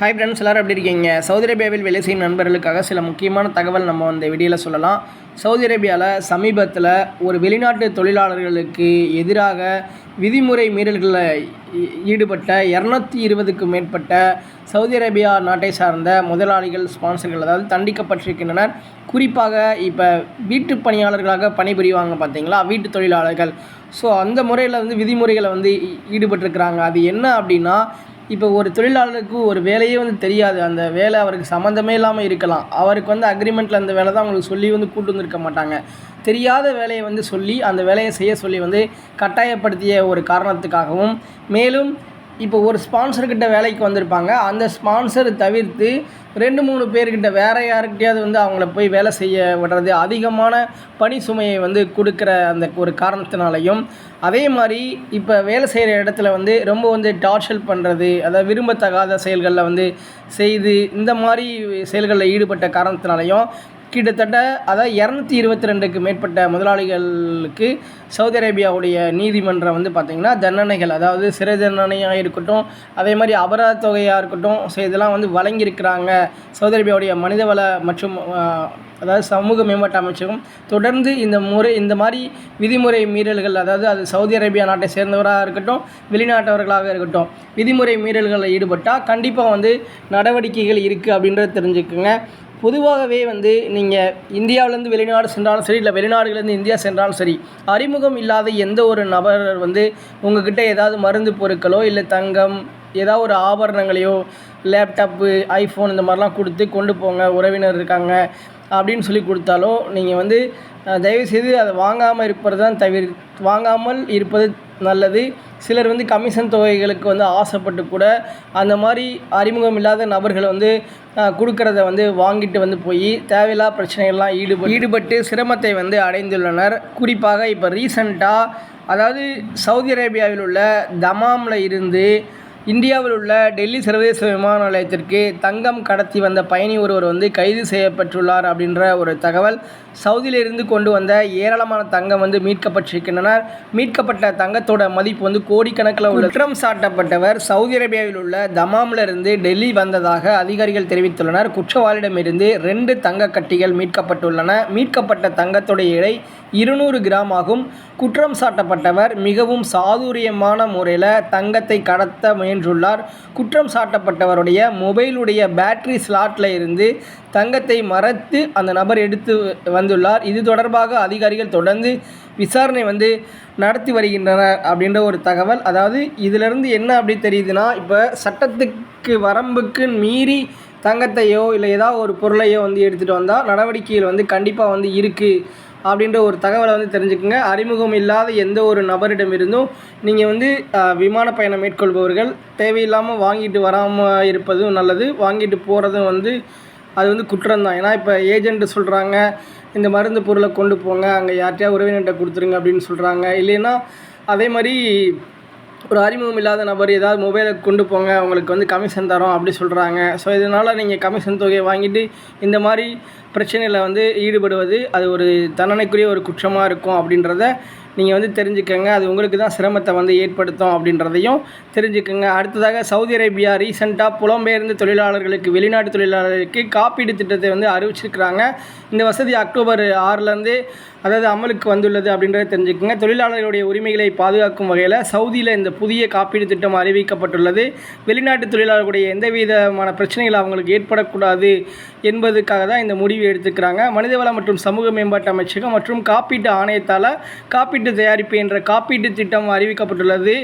Hi friends எல்லோரும் எப்படி இருக்கீங்க? சவுதி அரேபியாவில் வேலை செய்யும் நண்பர்களுக்காக சில முக்கியமான தகவல் நம்ம இந்த வீடியோவில் சொல்லலாம். சவுதி அரேபியாவில் சமீபத்தில் ஒரு வெளிநாட்டு தொழிலாளர்களுக்கு எதிராக விதிமுறை மீறல்களில் ஈடுபட்ட இரநூத்தி இருபதுக்கு மேற்பட்ட சவுதி அரேபியா நாட்டை சார்ந்த முதலாளிகள் ஸ்பான்சர்கள் அதாவது தண்டிக்கப்பட்டிருக்கின்றனர். குறிப்பாக இப்போ வீட்டு பணியாளர்களாக பணிபுரிவாங்க பார்த்தீங்களா வீட்டு தொழிலாளர்கள். ஸோ அந்த முறையில் வந்து விதிமுறைகளை வந்து ஈடுபட்டிருக்கிறாங்க. அது என்ன அப்படின்னா இப்போ ஒரு தொழிலாளருக்கு ஒரு வேலையே வந்து தெரியாது. அந்த வேலை அவருக்கு சம்மந்தமே இல்லாமல் இருக்கலாம். அவருக்கு வந்து அக்ரிமெண்ட்டில் அந்த வேலை தான் அவங்களுக்கு சொல்லி வந்து கூட்டு வந்திருக்க மாட்டாங்க. தெரியாத வேலையை வந்து சொல்லி அந்த வேலையை செய்ய சொல்லி வந்து கட்டாயப்படுத்திய ஒரு காரணத்துக்காகவும் மேலும் இப்போ ஒரு ஸ்பான்சர்கிட்ட வேலைக்கு வந்திருப்பாங்க. அந்த ஸ்பான்சர் தவிர்த்து ரெண்டு மூணு பேர்கிட்ட வேற யாருக்கிட்டையாவது வந்து அவங்கள போய் வேலை செய்ய விடுறது அதிகமான பணி சுமையை வந்து கொடுக்குற அந்த ஒரு காரணத்தினாலையும். அதே மாதிரி இப்போ வேலை செய்கிற இடத்துல வந்து ரொம்ப வந்து டார்ச்சல் பண்ணுறது அதாவது விரும்பத்தகாத செயல்களில் வந்து செய்து இந்த மாதிரி செயல்களில் ஈடுபட்ட காரணத்தினாலையும் கிட்டத்தட்ட அதாவது இரநூத்தி இருபத்தி ரெண்டுக்கு மேற்பட்ட முதலாளிகளுக்கு சவுதி அரேபியாவுடைய நீதிமன்றம் வந்து பார்த்திங்கன்னா தண்டனைகள் அதாவது சிறை தண்டனையாக இருக்கட்டும் அதே மாதிரி அபராத தொகையாக இருக்கட்டும் ஸோ இதெல்லாம் வந்து வழங்கியிருக்கிறாங்க. சவுதி அரேபியாவுடைய மனிதவள மற்றும் அதாவது சமூக மேம்பாட்டு அமைச்சகம். தொடர்ந்து இந்த முறை இந்த மாதிரி விதிமுறை மீறல்கள் அதாவது அது சவுதி அரேபியா நாட்டை சேர்ந்தவராக இருக்கட்டும் வெளிநாட்டவர்களாக இருக்கட்டும் விதிமுறை மீறல்களில் ஈடுபட்டால் கண்டிப்பாக வந்து நடவடிக்கைகள் இருக்குது அப்படின்றத தெரிஞ்சுக்குங்க. பொதுவாகவே வந்து நீங்கள் இந்தியாவிலேருந்து வெளிநாடு சென்றாலும் சரி இல்லை வெளிநாடுலேருந்து இந்தியா சென்றாலும் சரி அறிமுகம் இல்லாத எந்த ஒரு நபர் வந்து உங்ககிட்ட ஏதாவது மருந்து பொருட்களோ இல்லை தங்கம் ஏதாவது ஒரு ஆபரணங்களையோ லேப்டாப்பு ஐஃபோன் இந்த மாதிரிலாம் கொடுத்து கொண்டு போங்க உறவினர் இருக்காங்க அப்படின்னு சொல்லி கொடுத்தாலோ நீங்கள் வந்து தயவுசெய்து அதை வாங்காமல் இருப்பது தான் தவிர வாங்காமல் இருப்பது நல்லது. சிலர் வந்து கமிஷன் தொகைகளுக்கு வந்து ஆசைப்பட்டு கூட அந்த மாதிரி அறிமுகம் இல்லாத நபர்களை வந்து கொடுக்கறத வந்து வாங்கிட்டு வந்து போய் தேவையில்லா பிரச்சனைகள்லாம் ஈடுபட்டு ஈடுபட்டு சிரமத்தை வந்து அடைந்துள்ளனர். குறிப்பாக இப்போ ரீசண்டாக அதாவது சவுதி அரேபியாவில் உள்ள தமாமில் இருந்து இந்தியாவில் உள்ள டெல்லி சர்வதேச விமான நிலையத்திற்கு தங்கம் கடத்தி வந்த பயணி ஒருவர் வந்து கைது செய்யப்பட்டுள்ளார் அப்படின்ற ஒரு தகவல் சவுதியிலிருந்து கொண்டு வந்த ஏராளமான தங்கம் வந்து மீட்கப்பட்டிருக்கின்றனர். மீட்கப்பட்ட தங்கத்தோட மதிப்பு வந்து கோடிக்கணக்கில் உள்ள குற்றம் சாட்டப்பட்டவர் சவுதி அரேபியாவில் உள்ள தமாமில் இருந்து டெல்லி வந்ததாக அதிகாரிகள் தெரிவித்துள்ளனர். குற்றவாளியிடமிருந்து ரெண்டு தங்க கட்டிகள் மீட்கப்பட்டுள்ளன. மீட்கப்பட்ட தங்கத்துடைய எடை இருநூறு கிராம் ஆகும். குற்றம் சாட்டப்பட்டவர் மிகவும் சாதுரியமான முறையில் தங்கத்தை கடத்த முயன்றுள்ளார் குற்றம் சாட்டப்பட்டவருடைய மொபைலுடைய பேட்டரி ஸ்லாட்டில் இருந்து தங்கத்தை மறைத்து அந்த நபர் எடுத்து வந்துள்ளார். இது தொடர்பாக அதிகாரிகள் தொடர்ந்து விசாரணை வந்து நடத்தி வருகின்றனர் அப்படின்ற ஒரு தகவல். அதாவது இதிலிருந்து என்ன அப்படி தெரியுதுன்னா இப்போ சட்டத்துக்கு வரம்புக்கு மீறி தங்கத்தையோ இல்லை ஏதாவது ஒரு பொருளையோ வந்து எடுத்துகிட்டு வந்தால் நடவடிக்கைகள் வந்து கண்டிப்பாக வந்து இருக்குது அப்படின்ற ஒரு தகவலை வந்து தெரிஞ்சுக்கோங்க. அறிமுகம் இல்லாத எந்த ஒரு நபரிடமிருந்தும் நீங்கள் வந்து விமான பயணம் மேற்கொள்பவர்கள் தேவையில்லாமல் வாங்கிட்டு வராமல் இருப்பதும் நல்லது. வாங்கிட்டு போகிறதும் வந்து அது வந்து குற்றம் தான் ஏன்னா இப்போ ஏஜென்ட்டு சொல்கிறாங்க இந்த மருந்து பொருளை கொண்டு போங்க அங்கே யார்கிட்டயா உறவினர்கிட்ட கொடுத்துருங்க அப்படின்னு சொல்கிறாங்க இல்லைன்னா அதே மாதிரி ஒரு அறிமுகம் இல்லாத நபர் ஏதாவது மொபைலை கொண்டு போங்க உங்களுக்கு வந்து கமிஷன் தரோம் அப்படி சொல்கிறாங்க ஸோ இதனால் நீங்கள் கமிஷன் தொகையை வாங்கிட்டு இந்த மாதிரி பிரச்சனையில் வந்து ஈடுபடுவது அது ஒரு தண்டனைக்குரிய ஒரு குற்றமாக இருக்கும் அப்படின்றத நீங்கள் வந்து தெரிஞ்சுக்கங்க அது உங்களுக்கு தான் சிரமத்தை வந்து ஏற்படுத்தும் அப்படின்றதையும் தெரிஞ்சுக்கங்க. அடுத்ததாக சவுதி அரேபியா ரீசெண்டாக புலம்பெயர்ந்த தொழிலாளர்களுக்கு வெளிநாட்டு தொழிலாளர்களுக்கு காப்பீடு திட்டத்தை வந்து அறிவிச்சிருக்கிறாங்க. இந்த வசதி அக்டோபர் ஆறுலேருந்து அதாவது அமலுக்கு வந்துள்ளது அப்படின்றத தெரிஞ்சுக்கோங்க. தொழிலாளர்களுடைய உரிமைகளை பாதுகாக்கும் வகையில் சவுதியில் இந்த புதிய காப்பீடு திட்டம் அறிவிக்கப்பட்டுள்ளது. வெளிநாட்டு தொழிலாளர்களுடைய எந்த விதமான பிரச்சனைகள் அவங்களுக்கு ஏற்படக்கூடாது என்பதுக்காக தான் இந்த முடிவு எடுத்துக்கிறாங்க. மனிதவள மற்றும் சமூக மேம்பாட்டு அமைச்சகம் மற்றும் காப்பீட்டு ஆணையத்தால் காப்பீட்டு தயாரிப்பு என்ற காப்பீட்டு திட்டம் அறிவிக்கப்பட்டுள்ளது.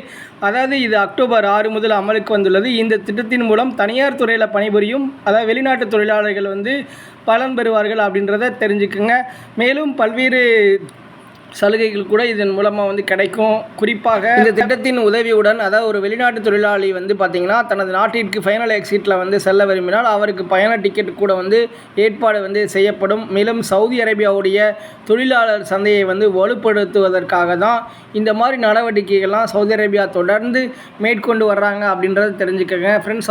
அதாவது இது அக்டோபர் ஆறு முதல் அமலுக்கு வந்துள்ளது. இந்த திட்டத்தின் மூலம் தனியார் துறையில் பணிபுரியும் அதாவது வெளிநாட்டு தொழிலாளர்கள் வந்து பலன் பெறுவார்கள் அப்படின்றத தெரிஞ்சுக்குங்க. மேலும் பல்வேறு சலுகைகள் கூட இதன் மூலமாக வந்து கிடைக்கும். குறிப்பாக இந்த திட்டத்தின் உதவியுடன் அதாவது ஒரு வெளிநாட்டு தொழிலாளி வந்து பார்த்திங்கன்னா தனது நாட்டிற்கு ஃபைனல் எக்ஸிட்டில் வந்து செல்ல விரும்பினால் அவருக்கு பயண டிக்கெட் கூட வந்து ஏற்பாடு வந்து செய்யப்படும். மேலும் சவுதி அரேபியாவுடைய தொழிலாளர் சந்தையை வந்து வலுப்படுத்துவதற்காக தான் இந்த மாதிரி நடவடிக்கைகள்லாம் சவுதி அரேபியா தொடர்ந்து மேற்கொண்டு வர்றாங்க அப்படின்றத தெரிஞ்சுக்கங்க. ஃப்ரெண்ட்ஸ்